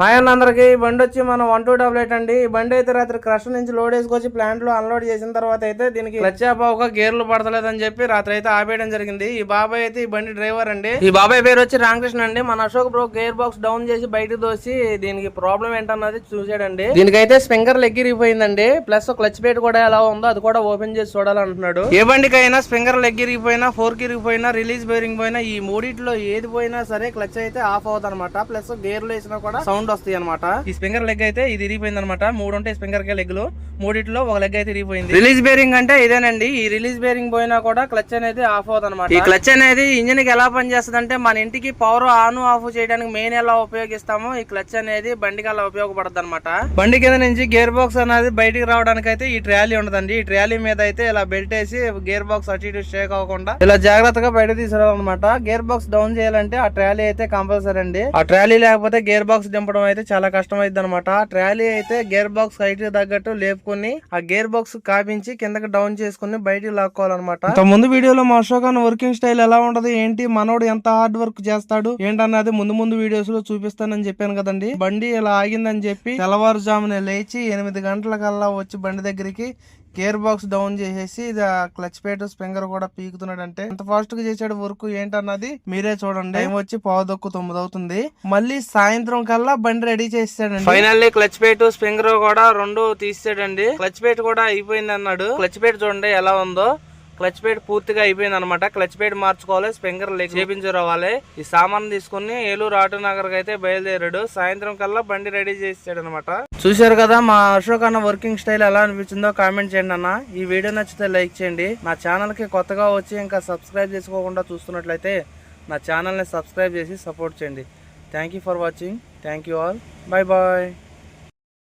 Hi అన్న అందరికి ఈ బండి వచ్చి మనం వన్ టూ డబుల్ ఎయిట్ అండి. ఈ బండి అయితే రాత్రి క్రష్ నుంచి లోడ్ వేసుకొచ్చి ప్లాంట్లో అన్లోడ్ చేసిన తర్వాత అయితే దీనికి ఒక గేర్లు పడతలేదని చెప్పి రాత్రి అయితే ఆపేయడం జరిగింది. ఈ బాబాయ్ అయితే ఈ బండి డ్రైవర్ అండి. ఈ బాబాయ్ పేరు వచ్చి రామకృష్ణ అండి. మన Ashok bro gear box down చేసి బయటకు దోసి దీనికి ప్రాబ్లం ఏంటన్నది చూసాడండి దీనికైతే స్ప్రింగర్ లెగ్గిరిగిపోయిందండి. ప్లస్ క్లచ్ ప్లేట్ కూడా ఎలా ఉందో అది కూడా ఓపెన్ చేసి చూడాలంటున్నాడు. ఏ బండికైనా స్ప్రింగర్ లెగ్గిరిగిపోయినా ఫోర్ కిరిగిపోయినా రిలీజ్ బేరింగ్ పోయినా ఈ మూడిట్లో ఏది పోయినా సరే క్లచ్ అయితే ఆఫ్ అవుతుంది అనమాట ప్లస్ గేర్లు వేసినా కూడా సౌండ్ వస్తాయి అనమాట ఈ స్ప్రింగర్ లెగ్ అయితే ఇది ఇరిగిపోయింది అనమాట మూడు ఉంటాయి స్ప్రింగర్ కే లెగ్లు మూడిట్లో ఒక లెగ్ అయితే ఇరిగిపోయింది. రిలీజ్ బేరింగ్ అంటే ఇదేనండి. ఈ రిలీజ్ బేరింగ్ పోయినా కూడా క్లచ్ అనేది ఆఫ్ అవుతుంది అనమాట ఈ క్లచ్ అనేది ఇంజిన్కి ఎలా పనిచేస్తుంది అంటే మన ఇంటికి పవర్ ఆన్ ఆఫ్ చేయడానికి మెయిన్ ఎలా ఉపయోగిస్తామో ఈ క్లచ్ అనేది బండికి అలా ఉపయోగపడుతుంది అనమాట బండి కింద నుంచి గేర్ బాక్స్ అనేది బయటికి రావడానికి అయితే ఈ ట్రాలీ ఉండదండి. ఈ ట్రాలీ మీద అయితే ఇలా బెల్ట్ వేసి గేర్ బాక్స్ అటు ఇటు షేక్ అవ్వకుండా ఇలా జాగ్రత్తగా బయట తీసుకురావాలన్నమాట గేర్ బాక్స్ డౌన్ చేయాలంటే ఆ ట్రాలీ అయితే కంపల్సరీ అండి. ఆ ట్రాలీ లేకపోతే గేర్ బాక్స్ దింపడం అయితే చాలా కష్టం అయింది అనమాట ట్రాలీ అయితే గేర్ బాక్స్ హైట్ తగ్గట్టు లేపుకొని ఆ గేర్ బాక్స్ కాపించి కిందకి డౌన్ చేసుకుని బయటికి లాక్కోవాలన్నమాట. ముందు వీడియోలో మా అశోక్ వర్కింగ్ స్టైల్ ఎలా ఉంటది ఏంటి మనోడు ఎంత హార్డ్ వర్క్ చేస్తాడు ఏంటన్నది ముందు ముందు వీడియోస్లో చూపిస్తానని చెప్పాను కదండి. బండి ఇలా ఆగిందని చెప్పి తెల్లవారుజామున లేచి ఎనిమిది గంటల కల్లా వచ్చి బండి దగ్గరికి గేర్ బాక్స్ డౌన్ చేసేసి ఇది క్లచ్ ప్లేట్ స్ప్రింగర్ కూడా పీకుతున్నాడు అంటే ఎంత ఫాస్ట్గా చేసాడు వర్క్ ఏంటన్నది మీరే చూడండి. టైం వచ్చి పావుదొక్కు తొమ్మిది అవుతుంది. మళ్ళీ సాయంత్రం కల్లా బండి రెడీ చేసాడండి ఫైనల్లీ క్లచ్ ప్లేట్ స్ప్రింగర్ కూడా రెండు తీసాడండి క్లచ్ ప్లేట్ కూడా అయిపోయింది అన్నాడు క్లచ్ ప్లేట్ చూడండి ఎలా ఉందో. క్లచ్ పేడ్ పూర్తిగా అయిపోయింది అనమాట క్లచ్ పేడ్ మార్చుకోవాలి స్ప్రింగర్ లెగ్ చేపించుకోవాలి ఈ సామాన్ తీసుకుని ఏలూరు ఆటో నగర్ అయితే బయలుదేరాడు. సాయంత్రం కల్లా బండి రెడీ చేసాడు అనమాట చూశారు కదా మా అశోక్ అన్న వర్కింగ్ స్టైల్ ఎలా అనిపించిందో కామెంట్ చేయండి అన్న. ఈ వీడియో నచ్చితే లైక్ చేయండి. నా ఛానల్కి కొత్తగా వచ్చి ఇంకా సబ్స్క్రైబ్ చేసుకోకుండా చూస్తున్నట్లయితే నా ఛానల్ని సబ్స్క్రైబ్ చేసి సపోర్ట్ చేయండి. Thank you for watching. Thank you all. Bye bye.